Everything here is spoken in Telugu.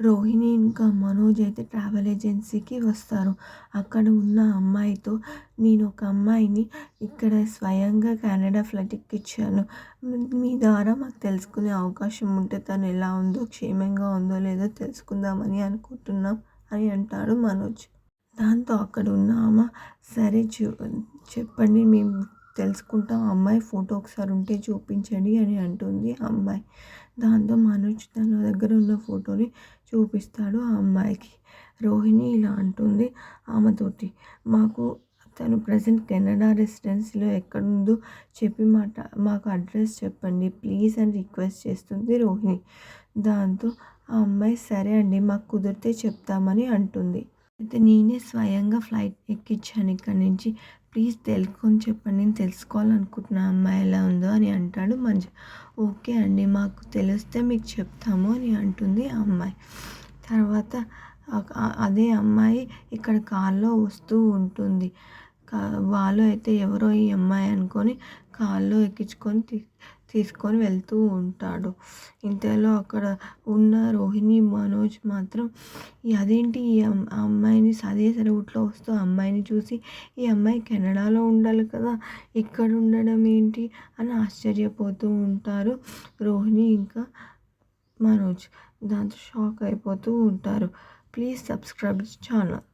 రోహిణి ఇంకా మనోజ్ అయితే ట్రావెల్ ఏజెన్సీకి వస్తారు. అక్కడ ఉన్న అమ్మాయితో నేను ఒక అమ్మాయిని ఇక్కడ స్వయంగా కెనడా ఫ్లైట్ ఎక్కించాను మీ ద్వారా మాకు తెలుసుకునే అవకాశం ఉంటే తను ఎలా ఉందో క్షేమంగా ఉందో లేదో తెలుసుకుందామని అనుకుంటున్నాం అని అంటాడు మనోజ్. దాంతో అక్కడ ఉన్న ఆమె సరే చూ చెప్పండి మేము తెలుసుకుంటాం. అమ్మాయి ఫోటో ఒకసారి ఉంటే చూపించండి అని అంటుంది అమ్మాయి. దాంతో మనోజ్ తన దగ్గర ఉన్న ఫోటోని చూపిస్తాడు ఆ అమ్మాయికి. రోహిణి ఇలా అంటుంది ఆమెతోటి. మాకు తను ప్రజెంట్ కెనడా రెసిడెన్సీలో ఎక్కడుందో చెప్పి మాట మాకు అడ్రస్ చెప్పండి. ప్లీజ్ అని రిక్వెస్ట్ చేస్తుంది రోహిణి. దాంతో ఆ అమ్మాయి సరే అండి మాకు కుదిరితే చెప్తామని అంటుంది. అయితే నేనే స్వయంగా ఫ్లైట్ ఎక్కించాను ఇక్కడ నుంచి. ప్లీజ్ తెలుసుకొని చెప్పండి నేను తెలుసుకోవాలనుకుంటున్నా అమ్మాయి ఎలా ఉందో అని అంటాడు మంచి ఓకే అండి మాకు తెలిస్తే మీకు చెప్తాము అని అంటుంది ఆ అమ్మాయి. తర్వాత అదే అమ్మాయి ఇక్కడ కాల్లో వస్తూ ఉంటుంది. వాళ్ళు అయితే ఎవరో ఈ అమ్మాయి అనుకొని కాల్లో ఎక్కించుకొని తీసుకొని వెళ్తూ ఉంటాడు. ఇంతలో అక్కడ ఉన్న రోహిణి మనోజ్ మాత్రం అదేంటి ఈ అమ్మాయిని అదే రూట్లో వస్తూ అమ్మాయిని చూసి ఈ అమ్మాయి కెనడాలో ఉండాలి కదా ఇక్కడ ఉండడం ఏంటి అని ఆశ్చర్యపోతూ ఉంటారు. రోహిణి ఇంకా మనోజ్ దాంతో షాక్ అయిపోతూ ఉంటారు. Please subscribe channel.